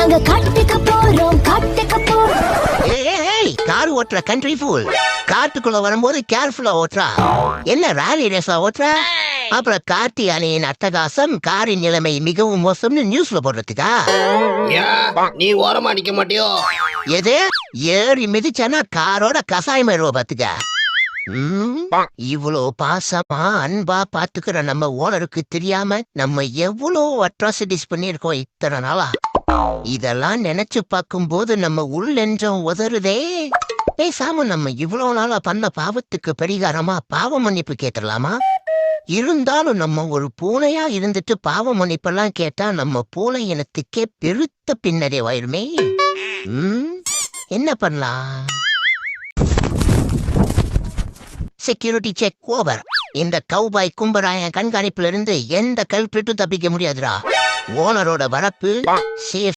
நாங்க காட்டுக்கு போறோம் காட்டுக்கு போறோம். ஏய், கார் ஓட்டுற கண்ட்ரி ஃபுல் காட்டுக்குள்ள வரும்போது கேர்ஃபுல்லா ஓட்டுறா. என்ன ராலி ரேஸா ஓட்டுறா? அப்புறம் காட்டு யானையின் அட்டகாசம் காரின் நிலைமை மிகவும் மோசம்னு நியூஸ்ல போடுறதுக்கா? நீ ஓரமா நிக்க மாட்டியோ? எது? ஏறி மிதிச்சானா காரோட கசாயம் வருவ பாத்துக்க. இவ்வளோ பாசமா அன்பா பாத்துக்கிற நம்ம ஓனருக்கு தெரியாம நம்ம எவ்வளோ அட்ராசிட்டிஸ் பண்ணியிருக்கோம் இத்தனை நாளா? இதெல்லாம் நினைச்சு பார்க்கும்போது நம்ம உள்ளெஞ்சம் உதறுதே. பேசாம நம்ம இவ்வளவு நாளா பண்ண பாவத்துக்கு பரிகாரமா பாவ மன்னிப்பு கேட்டுடலாமா? இருந்தாலும் நம்ம ஒரு பூனையா இருந்துட்டு பாவ மன்னிப்பெல்லாம் கேட்டா நம்ம பூனை இனத்துக்கே பெருத்த பின்னடைவாயிருமே வாயிருமே என்ன பண்ணலாம்? செக்யூரிட்டி செக் ஓவர் இந்த கௌபாய் கும்பராயன் கண்காணிப்புல இருந்து எந்த கல்பிட்டும் தப்பிக்க முடியாதுடா. ஓனரோட வரப்பு